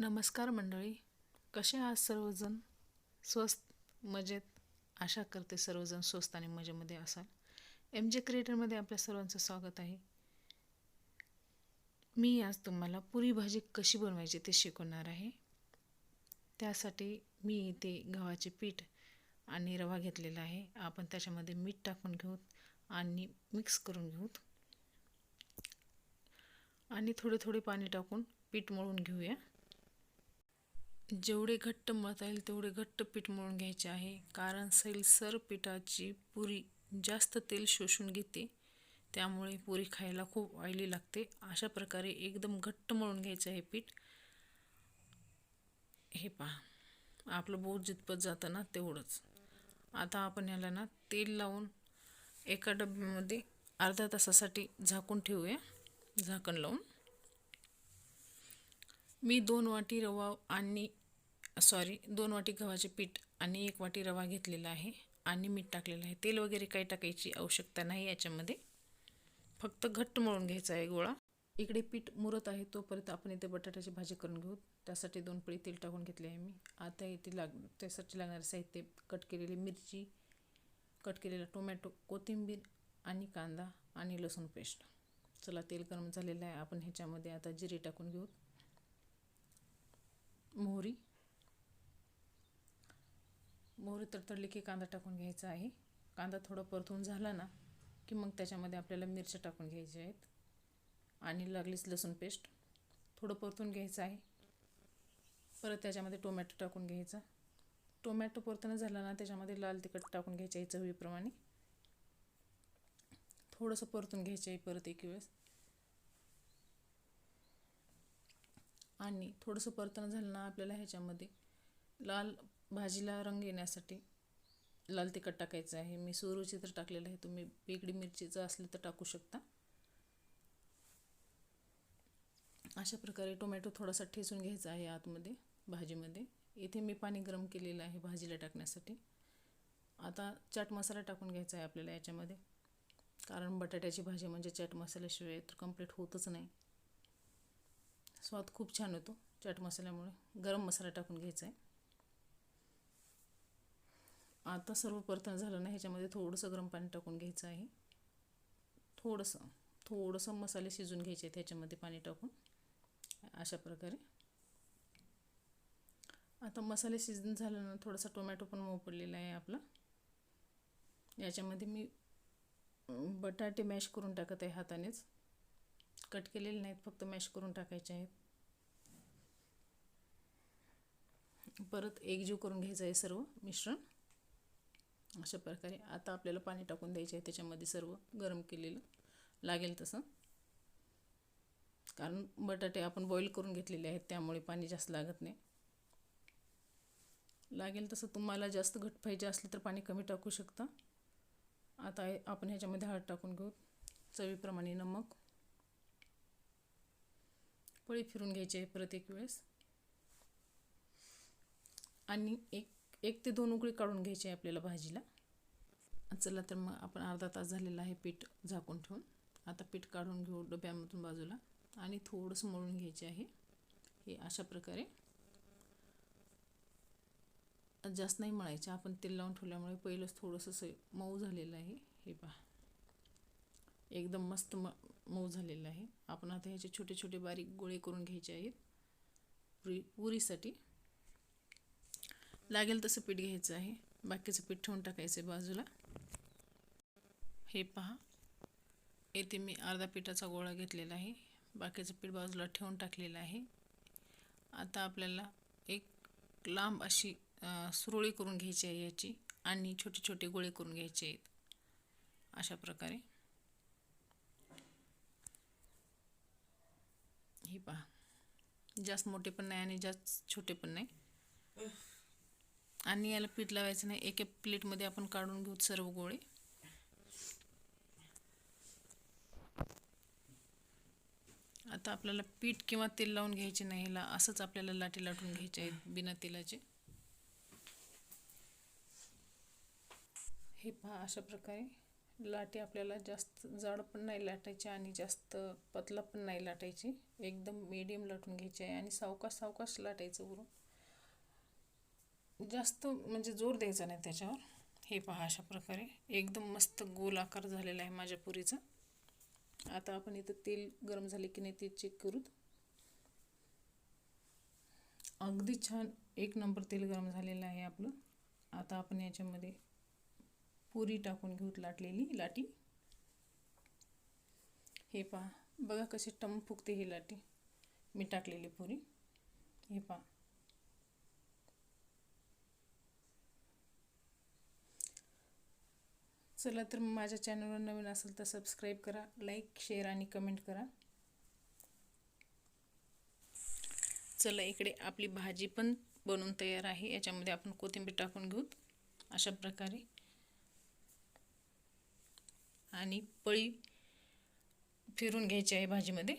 नमस्कार मंडळी कसे आहात सर्वजण? स्वस्त मजेत आशा करते सर्वजण स्वस्त आणि मजेमध्ये असाल. एम जे क्रिएटरमध्ये आपल्या सर्वांचं स्वागत आहे. मी आज तुम्हाला पुरी भाजी कशी बनवायची ते शिकवणार आहे. त्यासाठी मी इथे गव्हाचे पीठ आणि रवा घेतलेला आहे. आपण त्याच्यामध्ये मीठ टाकून घेऊत आणि मिक्स करून घेऊत. आणि थोडे थोडे पाणी टाकून पीठ मळून घेऊया. जेवढे घट्ट मळता येईल तेवढे घट्ट पीठ मळून घ्यायचे आहे. कारण सैलसर पिठाची पुरी जास्त तेल शोषून घेते त्यामुळे पुरी खायला खूप ऑइली लागते. अशा प्रकारे एकदम घट्ट मळून घ्यायचं आहे पीठ. हे पहा आपलं बोट जितपत जातं ना तेवढंच. आता आपण याला ना तेल लावून एका डब्यामध्ये अर्धा तासासाठी झाकून ठेवूया. झाकण लावून. मी दोन वाटी रवा आणि सॉरी दोन वाटी गव्हाचे पीठ आणि एक वाटी रवा घेतलेला आहे आणि मीठ टाकलेलं आहे. तेल वगैरे काही टाकायची आवश्यकता नाही याच्यामध्ये. फक्त घट्ट मळून घ्यायचा आहे गोळा. इकडे पीठ मुरत आहे तोपर्यंत आपण इथे बटाट्याची भाजी करून घेऊ. त्यासाठी दोन पळी तेल टाकून घेतले आहे मी. आता इथे लाग त्यासाठी लागणारे साहित्य कट केलेली मिरची कट केलेला टोमॅटो कोथिंबीर आणि कांदा आणि लसूण पेस्ट. चला तेल गरम झालेलं आहे. आपण ह्याच्यामध्ये आता जिरे टाकून घेऊ. मोहरी. मोहरी तडतडली की कांदा टाकून घ्यायचा आहे. कांदा थोडा परतून झाला ना की मग त्याच्यामध्ये आपल्याला मिरच्या टाकून घ्यायच्या आहेत. आणि लागलीच लसूण पेस्ट. थोडं परतून घ्यायचं आहे. परत त्याच्यामध्ये टोमॅटो टाकून घ्यायचा. टोमॅटो परतणं झालं ना त्याच्यामध्ये लाल तिखट टाकून घ्यायचं आहे चवीप्रमाणे. थोडंसं परतून घ्यायचं आहे परत एक वेळेस. आणि थोडंसं परतणं झालं ना आपल्याला ह्याच्यामध्ये. लाल भाजीला रंग येण्यासाठी लाल तिखट टाकायचं आहे. मी सुरुची तर टाकलेलं आहे. तुम्ही वेगळी मिरचीचं असलं तर टाकू शकता. अशा प्रकारे टोमॅटो थोडासा ठेचून घ्यायचा आहे आतमध्ये भाजीमध्ये. इथे मी पाणी गरम केलेलं आहे भाजीला टाकण्यासाठी. आता चाट मसाला टाकून घ्यायचा आहे आपल्याला याच्यामध्ये. कारण बटाट्याची भाजी म्हणजे चाट मसाल्याशिवाय तर कंप्लीट होतच नाही. स्वाद खूप छान होतो चाट मसाल्यामुळे. गरम मसाला टाकून घ्यायचा आहे. आता सर्व परतन झालं ना ह्याच्यामध्ये थोडंसं गरम पाणी टाकून घ्यायचं आहे. थोडंसं थोडंसं मसाले शिजून घ्यायचे आहेत ह्याच्यामध्ये पाणी टाकून. अशा प्रकारे. आता मसाले शिजून झालं ना थोडासा टोमॅटो पण मऊ पडलेला आहे आपला. याच्यामध्ये मी बटाटे मॅश करून टाकत आहे हातानेच. कट केलेले नाहीत फक्त मॅश करून टाकायचे आहेत. परत एकजीव करून घ्यायचं आहे सर्व मिश्रण. अशा प्रकारे आता आपल्याला पाणी टाकून द्यायचे आहे त्याच्यामध्ये सर्व गरम केलेलं लागेल तसं. कारण बटाटे आपण बॉईल करून घेतलेले आहेत त्यामुळे पाणी जास्त लागत नाही. लागेल तसं तुम्हाला जास्त घट पाहिजे असलं तर पाणी कमी टाकू शकता. आता आपण ह्याच्यामध्ये हळद टाकून घेऊ. चवीप्रमाणे नमक. पळी फिरून घ्यायची आहे वेळेस. आणि एक एक ते दोन उकळी काढून घ्यायची आहे आपल्याला भाजीला. चला तर मग आपण अर्धा तास झालेला आहे पीठ झाकून ठेवून. आता पीठ काढून घेऊ डब्यामधून बाजूला. आणि थोडंसं मळून घ्यायचे आहे. हे अशा प्रकारे. जास्त नाही मळायचे. आपण तेल लावून ठेवल्यामुळे पहिलंच थोडंसं मऊ झालेलं आहे. हे पहा. एकदम मस्त म मऊ झालेलं आहे. आपण आता ह्याचे छोटे छोटे बारीक गोळे करून घ्यायचे आहेत. पुरी पुरीसाठी. लागेल तसं पीठ घ्यायचं आहे. बाकीचं पीठ ठेवून टाकायचं बाजूला. हे पहा. येथे मी अर्धा पिठाचा गोळा घेतलेला आहे. बाकीचं पीठ बाजूला ठेवून टाकलेलं आहे. आता आपल्याला एक लांब अशी सुरळी करून घ्यायची आहे याची. आणि छोटे छोटे गोळे करून घ्यायचे आहेत. अशा प्रकारे. हे पहा. जास्त मोठे पण नाही आणि जास्त छोटे पण नाही. आणि याला पीठ लावायचं नाही. एक एक प्लेटमध्ये आपण काढून घेऊ सर्व गोळे. आता आपल्याला पीठ किंवा तेल लावून घ्यायचे नाही ह्याला असंच आपल्याला लाटी लाटून घ्यायचे आहेत बिना तेलाचे. हे पहा अशा प्रकारे. लाटी आपल्याला जास्त जाड पण नाही लाटायची आणि जास्त पतला पण नाही लाटायची. एकदम मीडियम लाटून घ्यायची आहे आणि सावकाश सावकाश लाटायचं वरून. जास्त म्हणजे जोर द्यायचा नाही त्याच्यावर. हे पहा अशा प्रकारे. एकदम मस्त गोल आकार झालेला आहे माझ्या पुरीचा. आता आपण इथं तेल गरम झाले की नाही ते चेक करूत. अगदी छान एक नंबर तेल गरम झालेलं आहे आपलं. आता आपण याच्यामध्ये पुरी टाकून घेऊत लाटलेली लाटी. हे पहा बघा कशी टम फुगते ही लाटी. मी टाकलेली पुरी. हे पहा. चला तर माझ्या चॅनलवर नवीन असेल तर सबस्क्राईब करा लाईक शेअर आणि कमेंट करा. चला इकडे आपली भाजी पण बनवून तयार आहे. याच्यामध्ये आपण कोथिंबीर टाकून घेऊत अशा प्रकारे. आणि पळी फिरून घ्यायची आहे भाजीमध्ये.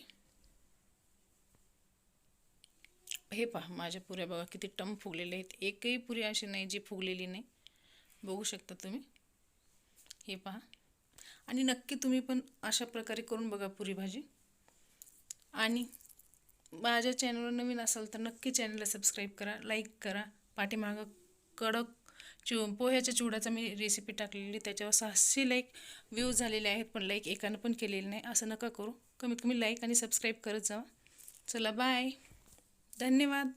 हे पहा माझ्या पुऱ्या बघा किती टम फुगलेले आहेत. एकही पुरी अशी नाही जी फुगलेली नाही. बघू शकता तुम्ही. हे पहा. आणि नक्की तुम्ही पण अशा प्रकारे करून बघा पुरी भाजी. आणि माझ्या चॅनलवर नवीन असाल तर नक्की चॅनलला सबस्क्राईब करा लाईक करा. पाठीमागं कडक चि पोह्याच्या चिवड्याचा मी रेसिपी टाकलेली त्याच्यावर सहाशे लाईक व्ह्यूज झालेले आहेत पण लाईक एकानं पण केलेली नाही. असं नका करू. कमीत कमी लाईक आणि सबस्क्राईब करत जावा. चला बाय धन्यवाद.